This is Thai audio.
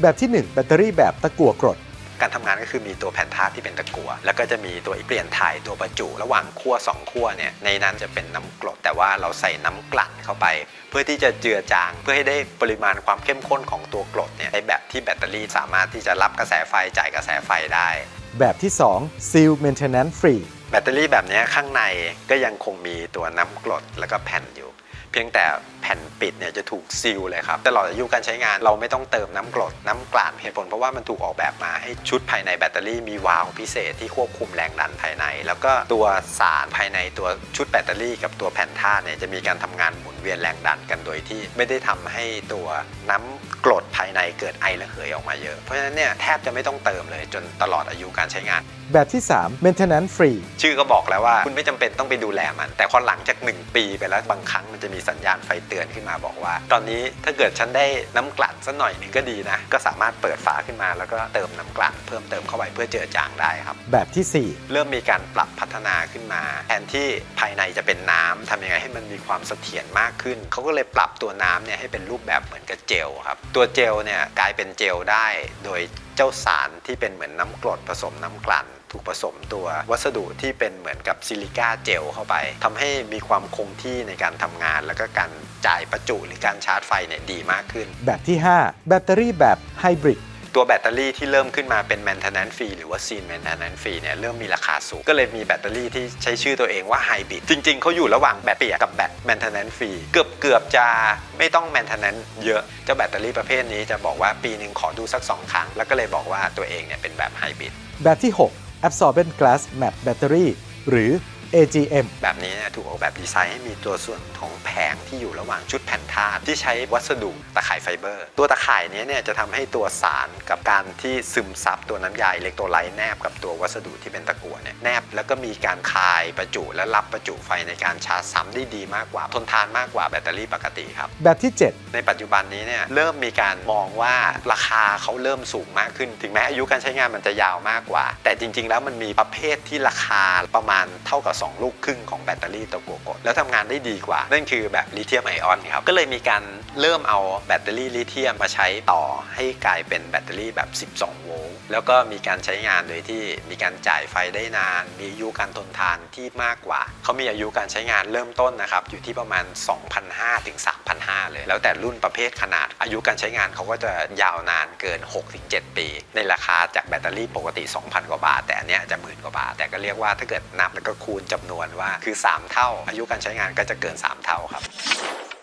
แบบที่ 1 แบตเตอรี่แบบตะกั่วกรด การทำงานก็คือมีตัวแผ่นธาตุที่เป็นตะกั่วแล้วก็จะมีตัวเปลี่ยนถ่ายตัวประจุระหว่างขั้วสองขั้วเนี่ยในนั้นจะเป็นน้ำกรด แต่ว่าเราใส่น้ำกลั่นเข้าไป เพื่อที่จะเจือจาง เพื่อให้ได้ปริมาณความเข้มข้นของตัวกรดเนี่ยในแบบที่แบตเตอรี่สามารถที่จะรับกระแสไฟจ่ายกระแสไฟได้ แบบที่ 2 Seal Maintenance Free แบตเตอรี่แบบนี้ข้างในก็ยังคงมีตัวน้ำกรดแล้วก็แผ่นอยู่ เพียงแต่แผ่นปิดเนี่ยจะถูกซีลเลยครับตลอดอายุการใช้งานเราไม่ต้องเติมน้ำกรดน้ำกลั่นเหตุผลเพราะว่ามันถูกออกแบบมาให้ชุดภายในแบตเตอรี่มีวาล์วพิเศษที่ควบคุมแรงดันภายใน แล้วก็ตัวสารภายในตัวชุดแบตเตอรี่กับตัวแผ่นธาตุเนี่ยจะมีการทำงานหมุนเวียนแรงดันกันโดยที่ไม่ได้ทำให้ตัวน้ำกรดายในเกิดไอระเหยออกมาเยอะ เพราะฉะนั้นเนี่ยแทบจะไม่ต้องเติมเลยจนตลอดอายุการใช้งาน แบบที่ 3 Maintenance Free ชื่อก็บอกแล้วว่าคุณไม่จำเป็นต้องไปดูแลมัน แต่พอหลังจาก 1 ปีไปแล้วบางครั้งมันจะมีสัญญาณไฟเตือนขึ้นมาบอกว่า ตอนนี้ถ้าเกิดฉันได้น้ำกลั่นสักหน่อยหนึ่งก็ดีนะ ก็สามารถเปิดฝาขึ้นมาแล้วก็เติมน้ำกลั่นเพิ่มเติมเข้าไปเพื่อเจือจางได้ครับ แบบที่เริ่มมีการปรับพัฒนาขึ้นมา แทนที่ภายในจะเป็นน้ำทำยังไงให้มันมีความเสถียรมากขึ้นเขาก็เลยปรับตัวน้ำเนี่ยให้เป็นรูปแบบเหมือนกับเจลครับตัวเจลเนี่ยกลายเป็นเจลได้ โดยเจ้าสารที่เป็นเหมือนน้ำกรดผสมน้ำกลั่นถูกผสมตัววัสดุที่เป็นเหมือนกับซิลิก้าเจลเข้าไปทำให้มีความคงที่ในการทำงาน แล้วก็การจ่ายประจุหรือการชาร์จไฟเนี่ยดีมากขึ้น แบบที่ 5 แบตเตอรี่แบบไฮบริด ตัวแบตเตอรี่ที่เริ่มขึ้นมาเป็น maintenance fee หรือว่า scene maintenance fee เนี่ยเริ่มมีราคาสูง ก็เลยมีแบตเตอรี่ที่ใช้ชื่อตัวเองว่า hybrid จริง ๆเขาอยู่ระหว่างแบตเปียกกับแบต maintenance fee เกือบเกือบจะไม่ต้อง maintenance เยอะเจ้าแบตเตอรี่ประเภทนี้จะบอกว่าปีหนึ่งขอดูสัก 2 ครั้ง แล้วก็เลยบอกว่าตัวเองเนี่ยเป็นแบบ hybrid แบบที่ 6 Absorbent Glass Matte Battery หรือ AGM แบบนี้เนี่ยถูกออกแบบดีไซน์ให้มีตัวส่วนของแผงที่อยู่ระหว่างชุดแผ่นธาตุที่ใช้วัสดุตะข่ายไฟเบอร์ ตัวตะข่ายเนี้ยเนี่ยจะทำให้ตัวสารกับการที่ซึมซับตัวน้ำยาอิเล็กโทรไลต์แนบกับตัววัสดุที่เป็นตะกั่วเนี่ยแนบแล้วก็มีการคายประจุและรับประจุไฟในการชาร์จซ้ำได้ดีมากกว่าทนทานมากกว่าแบตเตอรี่ปกติครับแบบที่ในปัจจุบันนี้เนี่ยเริ่มมีการมองว่าราคาเขาเริ่มสูงมากขึ้น ถึงแม้อายุการใช้งานมันจะยาวมากกว่า แต่จริง ๆ แล้วมันมีประเภทที่ราคาประมาณเท่ากับ2 ลูกครึ่งของแบตเตอรี่ตะกั่วกดแล้วทำงานได้ดีกว่า นั่นคือแบบลิเธียมไอออนครับก็เลยมีการเริ่มเอาแบตเตอรี่ลิเธียมมาใช้ต่อให้กลายเป็นแบตเตอรี่แบบ 12 โวลต์ แล้วก็มีการใช้งานโดยที่มีการจ่ายไฟได้นาน มีอายุการทนทานที่มากกว่า เขามีอายุการใช้งานเริ่มต้นนะครับอยู่ที่ประมาณ 2,500ถึง3,500 เลย แล้วแต่รุ่นประเภทขนาด อายุการใช้งานเขาก็จะยาวนานเกิน 6-7 ปี ในราคาจากแบตเตอรี่ปกติ 2,000 กว่าบาท แต่อันเนี้ยจะหมื่นกว่าบาท แต่ก็เรียกว่าถ้าเกิดนับแล้วก็คูณจำนวนว่าคือ 3 เท่า อายุการใช้งานก็จะเกิน 3 เท่าครับ